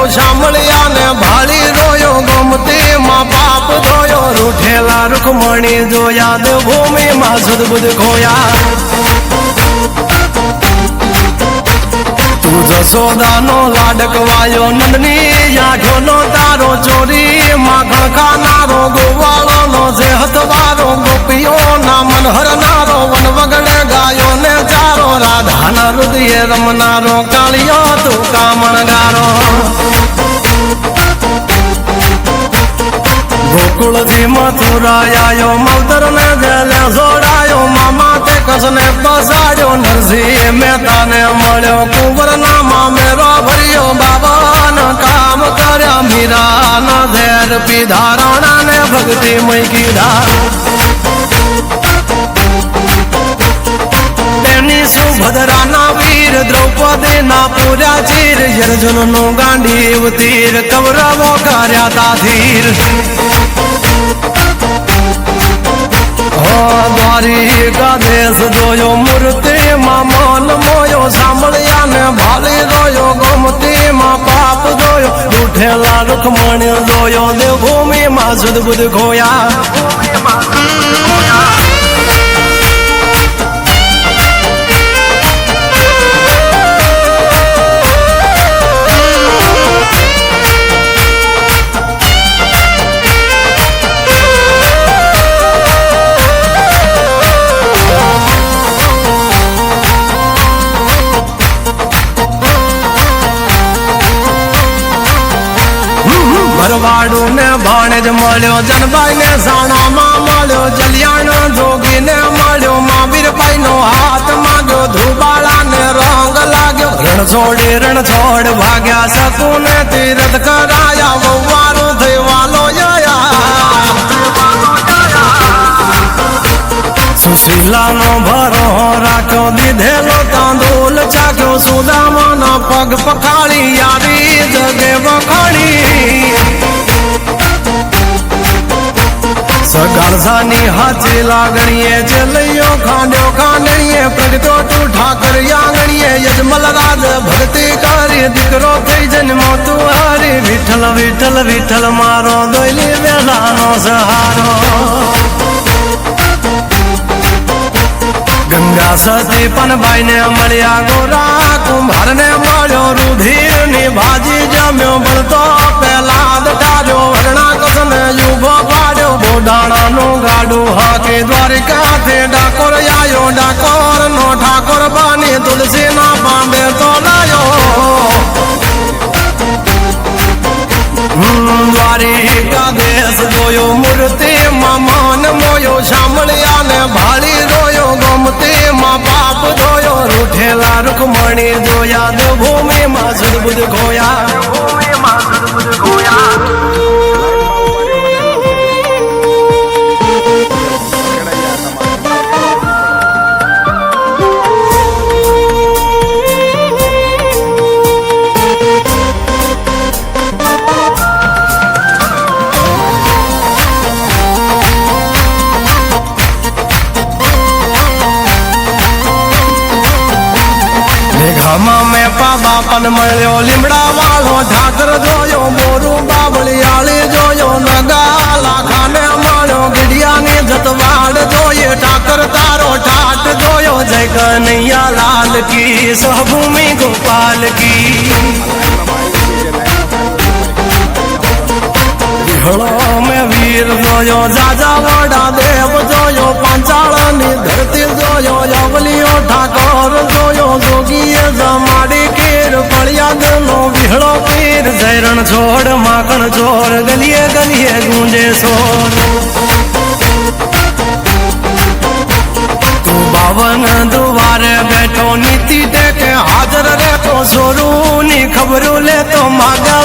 મોયો સાંભળ્યા ને ભાળી રોયો ગમતી માં બાપ ધોયો, રૂઠેલા રૂખમણી જોયા દેવભૂમિ માં સદબુદ ખોયા. તું જસોદાનો લાડકવાયો નંદની આંખોનો તારો ચોરી માખણ ગોવાળો નો જે હતવારો ગોપીઓના મન હરનારો વન રમનારો, કાળિયો તું કામણગારો. ગોકુળથી મથુરાયો મવતર ને જલે જોડાયો, મામા તે કસને પસાડ્યો નરસિંહ મહેતાને મળ્યો કુંવર ના મામેરો ભર્યો બાબાના કામ કર્યા, મીરાના ઝેર પીધા રાણાને ભક્તિ મય કીધા. તેની સુભદ્રાના ના પૂર્યા ચીર અર્જુનનું ગાંડીવ તીર, કૌરવો કર્યા તા ધીર. દ્વારિકા દેશ જોયો મૂર્તિમાં મન મોયો, સાંભળ્યા ને ભાલી રોયો, ગમતીમાં પાપ જોયો, ઉઠેલા રૂખમણ જોયો, દેવભૂમિમાં સુદબુદ ખોયા. ભાણેજ મળ્યો જનભાઈ ને સાણામાં મળ્યો, જલિયાણો જોગી ને મળ્યો મહાવીરભાઈ નો હાથ માંગ્યો ધુબાળા ને રંગ લાગ્યો. રણછોડે રણછોડ ભાગ્યા સતુ ને તીરથ કરાયા, વવારો દેવાલો સુશીલા સુશીલાનો ભરો રાખ્યો, દીધેલો તાંદુલ ચાખ્યો, સુદામાના પગ પખાળી યારી राजधानी हाथे लागणीए जलयो खांडो खांडणीए प्रगटो तू ठाकर यागणीए यजमल राज भक्ति कार्य दिखरो कई जन्मो तू हारे विठल विठल विठल मारो दोली वेला नो सहारो। गंगा सती पन भाई ने मलिया गोरा कुंभार ने मारो रुधिर ने भाजी जम्यो पहला दटा जो હાકે દ્વારિકાથી ડાકોર આયો, ડાકોર નો ઠાકોર બાની તુલસી ના પાંબે તો લાયો. દ્વારિકા દેશ જોયો મૂર્તિ માં માન મોયો શામળિયા ને ભાળી રોયો ગમતી માં પાપ જોયો, રૂઠેલા રૂખમણી જોયા દેવભૂમિ માં સદબુદ ખોયા. મેઘામાં મેં પાબા પણ મળ્યો લીમડા વાળો ઠાકર જોયો બોરું બાવળિયાળી જોયો નગા લાખાને મળ્યો ગઢિયાની જતવાડ જોઈએ ઠાકર તારો ઠાટ જોયો જય કનૈયા લાલ કી સહભૂમિ ગોપાલ કી વિહળો મેં વીર જોયો જાજા વડા દેવ જોયો પાંચાળની ધરતી જોયો યવલીઓ ઠાકોર જોયો જોગીએ જમાડી છોડ માખણ જોર ગલીએ ગલીએ ગુંજે સોર તું બાવન દુવારે બેઠો, નીતિ ટેકે હાજર રહેતો સોરું ની ખબરું લેતો, માગા